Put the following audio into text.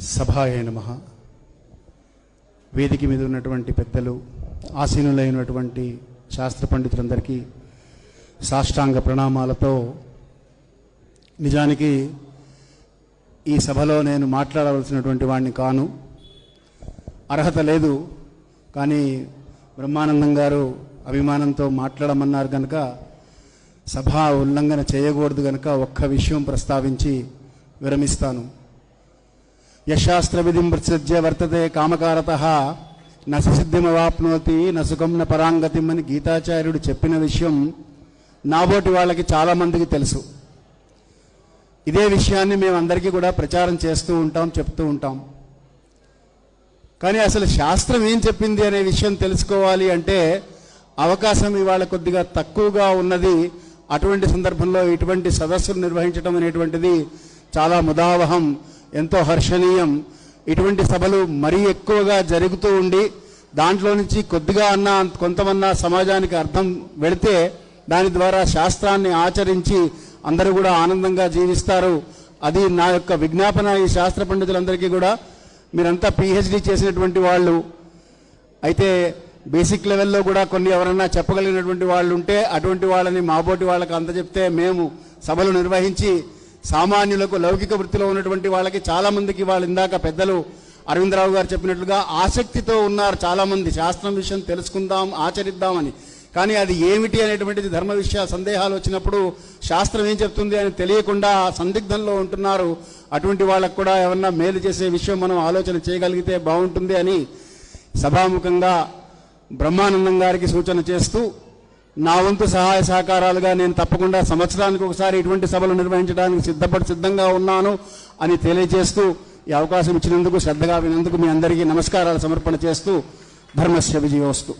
సభాయ నమ. వేదిక మీద ఉన్నటువంటి పెద్దలు ఆసీనులైనటువంటి శాస్త్ర పండితులందరికీ సాష్టాంగ ప్రణామాలతో నిజానికి ఈ సభలో నేను మాట్లాడవలసినటువంటి వాడిని కాను. అర్హత లేదు కానీ బ్రహ్మానందం గారు అభిమానంతో మాట్లాడమన్నారు కనుక సభ ఉల్లంఘన చేయకూడదు కనుక ఒక్క విషయం ప్రస్తావించి విరమిస్తాను. యశాస్త్ర విధిం ప్రత్సజ్య వర్తతే కామకారత. నసిద్ధిమవాప్నోతి నసుకం న పరాంగతిం అని గీతాచార్యుడు చెప్పిన విషయం నాబోటి వాళ్ళకి చాలామందికి తెలుసు. ఇదే విషయాన్ని మేమందరికీ కూడా ప్రచారం చేస్తూ ఉంటాం చెప్తూ ఉంటాం. కానీ అసలు శాస్త్రం ఏం చెప్పింది అనే విషయం తెలుసుకోవాలి అంటే అవకాశం ఇవాళ కొద్దిగా తక్కువగా ఉన్నది. అటువంటి సందర్భంలో ఇటువంటి సదస్సులు నిర్వహించడం అనేటువంటిది చాలా ముదావహం. ఎంతో హర్షణీయం. ఇటువంటి సభలు మరీ ఎక్కువగా జరుగుతూ ఉండి దాంట్లో నుంచి కొద్దిగా అన్న కొంతమన్నా సమాజానికి అర్థం వెళితే దాని ద్వారా శాస్త్రాన్ని ఆచరించి అందరూ కూడా ఆనందంగా జీవిస్తారు. అది నా యొక్క విజ్ఞాపన. ఈ శాస్త్ర పండితులందరికీ కూడా మీరంతా పిహెచ్డి చేసినటువంటి వాళ్ళు. అయితే బేసిక్ లెవెల్లో కూడా కొన్ని ఎవరన్నా చెప్పగలిగినటువంటి వాళ్ళు ఉంటే అటువంటి వాళ్ళని మాబోటి వాళ్ళకి అందజెప్తే మేము సభలు నిర్వహించి సామాన్యులకు లౌకిక వృత్తిలో ఉన్నటువంటి వాళ్ళకి చాలా మందికి వాళ్ళు ఇందాక పెద్దలు అరవిందరావు గారు చెప్పినట్లుగా ఆసక్తితో ఉన్నారు చాలా మంది. శాస్త్రం విషయం తెలుసుకుందాం ఆచరిద్దామని. కానీ అది ఏమిటి అనేటువంటిది ధర్మ విషయ సందేహాలు వచ్చినప్పుడు శాస్త్రం ఏం చెప్తుంది అని తెలియకుండా సందిగ్ధంలో ఉంటున్నారు. అటువంటి వాళ్ళకు కూడా ఏమన్నా మేలు చేసే విషయం మనం ఆలోచన చేయగలిగితే బాగుంటుంది అని సభాముఖంగా బ్రహ్మానందం గారికి సూచన చేస్తూ నా వంతు సహాయ సహకారాలుగా నేను తప్పకుండా సంవత్సరానికి ఒకసారి ఇటువంటి సభలు నిర్వహించడానికి సిద్ధపడి సిద్ధంగా ఉన్నాను అని తెలియజేస్తూ ఈ అవకాశం ఇచ్చినందుకు శ్రద్ధగా వినందుకు మీ అందరికీ నమస్కారాలు సమర్పణ చేస్తూ ధర్మస్య విజయోస్తు.